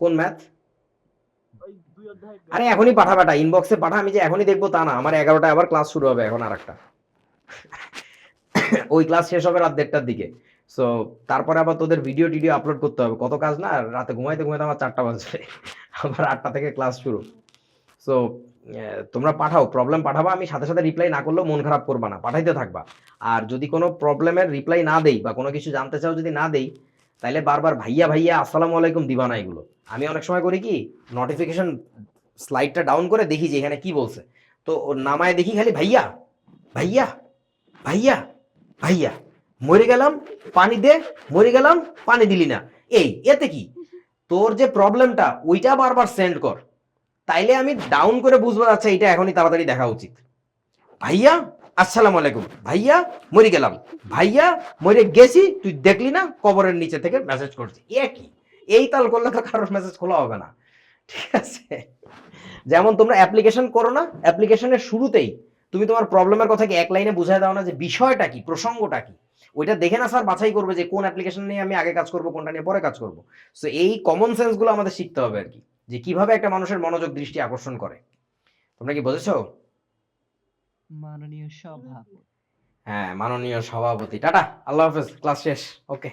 কোন ম্যাথ আরে এখনই পাঠা বেটা ইনবক্সে পাঠা আমি যে এখনই দেখব তা না। আমার এগারোটায় আবার ক্লাস শুরু হবে এখন আর একটা ওই ক্লাস শেষ হবে রাত দেড়টার দিকে। সো তারপরে আবার তোদের ভিডিও টিডিও আপলোড করতে হবে। কত কাজ না? রাতে ঘুমাইতে ঘুমাইতে আমার চারটা বাজবে। আবার আটটা থেকে ক্লাস শুরু। সো তোমরা পাঠাও। প্রবলেম পাঠাবা আমি সাথে সাথে রিপ্লাই না করলেও মন খারাপ করবা না। পাঠাইতে থাকবা। আর যদি কোনো প্রবলেমের রিপ্লাই না দেই বা কোনো কিছু জানতে চাও যদি না দেই তাহলে বারবার ভাইয়া ভাইয়া, আসসালামু আলাইকুম দিবা না এগুলো। আমি অনেক সময় করি কি নোটিফিকেশন স্লাইডটা ডাউন করে দেখি যে এখানে কি বলছে। তো নামায় দেখি খালি ভাইয়া ভাইয়া ভাইয়া ভাইয়া, মরে গেলাম, পানি দে, মরে গেলাম, পানি দিলি না। এই, এতে কি? তোর যে প্রবলেমটা ওইটা বারবার সেন্ড কর। তাইলে আমি ডাউন করে বুঝব আচ্ছা এটা এখনই তাড়াতাড়ি দেখা উচিত। ভাইয়া আসসালামু আলাইকুম। ভাইয়া, মরে গেলাম। ভাইয়া, মরে গেছি, তুই দেখলি না? কবরের নিচে থেকে মেসেজ করছি। এ কি? এই তাল করলে তো কারোর মেসেজ খোলা হবে না। ঠিক আছে? যেমন তোমরা অ্যাপ্লিকেশন করো না অ্যাপ্লিকেশনের শুরুতেই তুমি তোমার প্রবলেমের কথা কি এক লাইনে বুঝাই দাও না যে বিষয়টা কি, প্রসঙ্গটা কি। ওইটা দেখে না স্যার বাছাই করবে যে কোন অ্যাপ্লিকেশন নিয়ে আমি আগে কাজ করব, কোনটা নিয়ে পরে কাজ করব। সো এই কমন সেন্সগুলো আমাদের শিখতে হবে আর কি, যে কীভাবে একটা মানুষের মনোযোগ দৃষ্টি আকর্ষণ করে। তোমরা কি বুঝেছ? মাননীয় সভাপতি। হ্যাঁ মাননীয় সভাপতি। টাটা আল্লাহ হাফেজ ক্লাস শেষ ওকে।